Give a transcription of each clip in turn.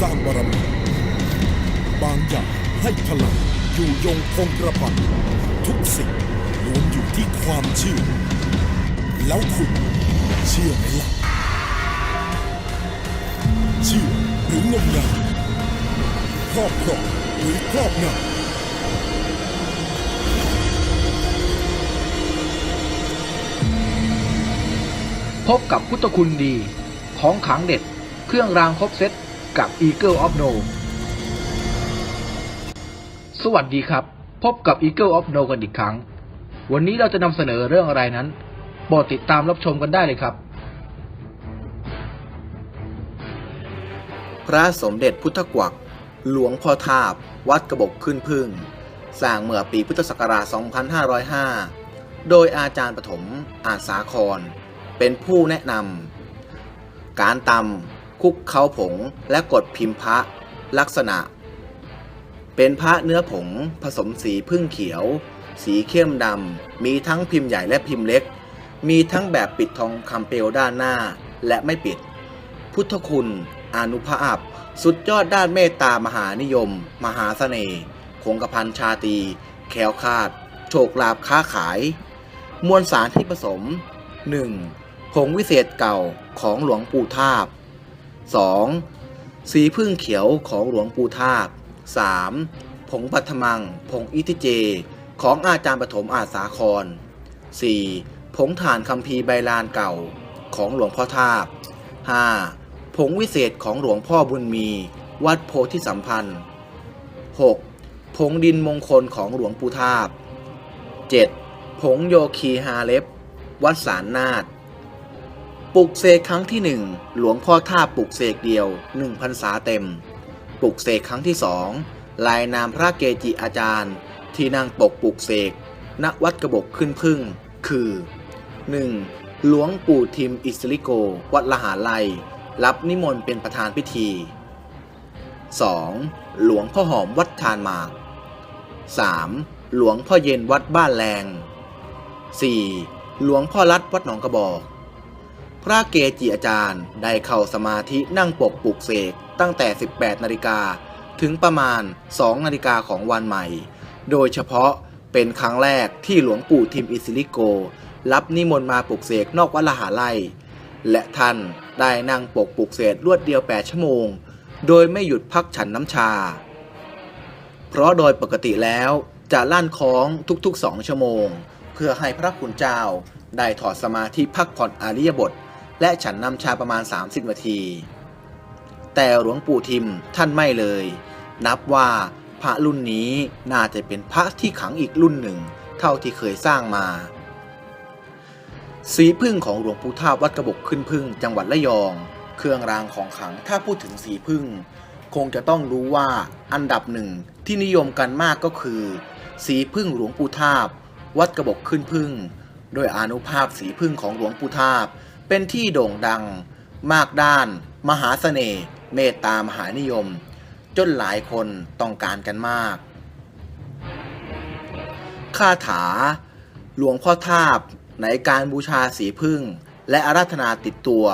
สร้างบารมีบางอย่างให้พลังอยู่ยงคงกระพันทุกสิ่งล้วนอยู่ที่ความเชื่อ แล้วคุณเชื่อไหมล่ะเชื่อหรืองมงายครอบครองหรือครอบงำพบกับพุทธคุณดี ของขังเด็ด เครื่องรางครบเซต กับ Eagle of No สวัสดีครับ พบกับ Eagle of No กันอีกครั้ง วันนี้เราจะนำเสนอเรื่องอะไรนั้นโปรดติดตามรับชมกันได้เลยครับ พระสมเด็จพุทธกวัก หลวงพ่อทาบ วัดกระบอกขึ้นพึ่ง สร้างเมื่อปีพุทธศักราช 2505 โดยอาจารย์ปฐมอาสาคร เป็นผู้แนะนำการตำ คุกเขาผงและกดพิมพ์พระ ลักษณะ เป็นพระเนื้อผงผสมสีพึ่งเขียว สีเข้มดำ มีทั้งพิมพ์ใหญ่และพิมพ์เล็ก มีทั้งแบบปิดทองคำเปลวด้านหน้าและไม่ปิด พุทธคุณอนุภาพ สุดยอดด้านเมตตามหานิยม มหาเสน่ห์คงกระพันชาตีแคล้วคาด โชคลาภค้าขาย มวลสารที่ผสม 1. ผงวิเศษเก่าของหลวงปู่ทาบ 2. สีพึ่งเขียวของหลวงปู่ทาบ 3. ผงปัทมัง ผงอิทิเจ ของอาจารย์ปฐมอาสาคร 4. ผงถ่านคัมภีร์ใบลานเก่าของหลวงพ่อทาบ 5. ผงวิเศษของหลวงพ่อบุญมี วัดโพธิสัมพันธ์ 6. ผงดินมงคลของหลวงปู่ทาบ 7. ผงโยคีฮาเล็บ วัดสารนาฏ ปลุกเสกครั้งที่หนึ่งหลวงพ่อท่าปลุกเสกเดียวหนึ่งพรรษาเต็ม ปลุกเสกครั้งที่สองลายนามพระเกจิอาจารย์ ที่นั่งปกปลุกเสกณวัดกระบกขึ้นพึ่ง คือ 1. หลวงปู่ทิมอิสริโก วัดละหาลัยรับนิมนต์เป็นประธานพิธี 2. หลวงพ่อหอมวัดทานหมาก 3. หลวงพ่อเย็นวัดบ้านแรง 4. หลวงพ่อรัดวัดหนองกระบอก พระเกจิอาจารย์ได้เข้าสมาธินั่งปกปลุกเสกตั้งแต่ 18 นาฬิกาถึงประมาณ 2 นาฬิกาของวันใหม่ โดยเฉพาะเป็นครั้งแรกที่หลวงปู่ทิมอิสิลิโก รับนิมนต์มาปลุกเสกนอกวัดละหาไลและท่านได้นั่งปกปลุกเสกรวดเดียว 8 ชั่วโมง โดยไม่หยุดพักฉันน้ำชา เพราะโดยปกติแล้วจะลั่นคล้องทุกๆ2ชั่วโมง เพื่อให้พระคุณเจ้าได้ถอดสมาธิพักผ่อนอริยบท และฉันน้ำชาประมาณ 30 นาที แต่หลวงปู่ทิมท่านไม่เลย นับว่าพระรุ่นนี้น่าจะเป็นพระที่ขังอีกรุ่นหนึ่ง เท่าที่เคยสร้างมา สีพึ่งของหลวงปู่ท่าวัดกระบกขึ้นพึ่งจังหวัดระยอง เครื่องรางของขังถ้าพูดถึงสีพึ่ง คงจะต้องรู้ว่าอันดับหนึ่งที่นิยมกันมากก็คือ สีพึ่งหลวงปู่ทาบ วัดกระบกขึ้นพึ่ง โดยอนุภาพสีพึ่งของหลวงปู่ทาบ เป็นที่โด่งดัง มากด้าน มหาเสน่ห์เมตตามหานิยม จนหลายคนต้องการกันมาก คาถา หลวงพ่อทาบในการบูชาสีพึ่ง และอาราธนาติดตัว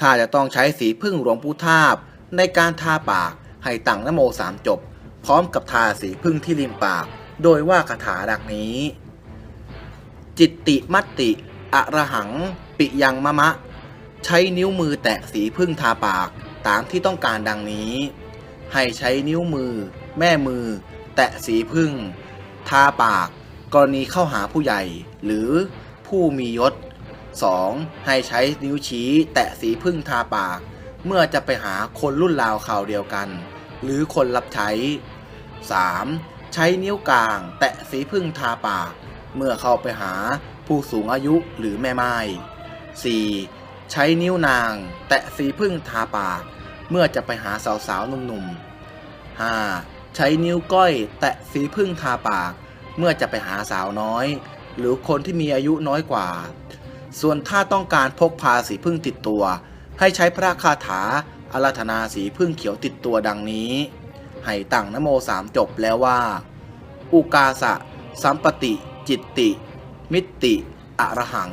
ถ้าจะต้องใช้สีพึ่งหลวงปู่ทาบในการทาปากให้ตั้งนโมสามจบ พร้อมกับทาสีพึ่งที่ริมปาก โดยว่าคาถาดังนี้ จิตติมัตติอะระหัง ปิยังมะมะ ใช้นิ้วมือแตะสีพึ่งทาปากตามที่ต้องการดังนี้ ให้ใช้นิ้วมือ แม่มือ แตะสีพึ่ง ทาปาก กรณีเข้าหาผู้ใหญ่ หรือผู้มียศ 2. ให้ใช้นิ้วชี้แตะสีพึ่งทาปาก เมื่อจะไปหาคนรุ่นราวข่าวเดียวกัน หรือคนรับใช้ 3. ใช้นิ้วกลางแตะสีพึ่งทาปาก เมื่อเข้าไปหาผู้สูงอายุหรือแม่ไม้ 4. ใช้นิ้วนาง แตะสีพึ่งทาปาก เมื่อจะไปหาสาวๆหนุ่มๆ 5. ใช้นิ้วก้อย แตะสีพึ่งทาปาก เมื่อจะไปหาสาวน้อย หรือคนที่มีอายุน้อยกว่า ส่วนถ้าต้องการพกพาสีพึ่งติดตัว ให้ใช้พระคาถาอาราธนาสีพึ่งเขียวติดตัวดังนี้ให้ตั้งนโมสามจบแล้วว่า อุกาสะ สัมปติ จิตติ มิตติอรหัง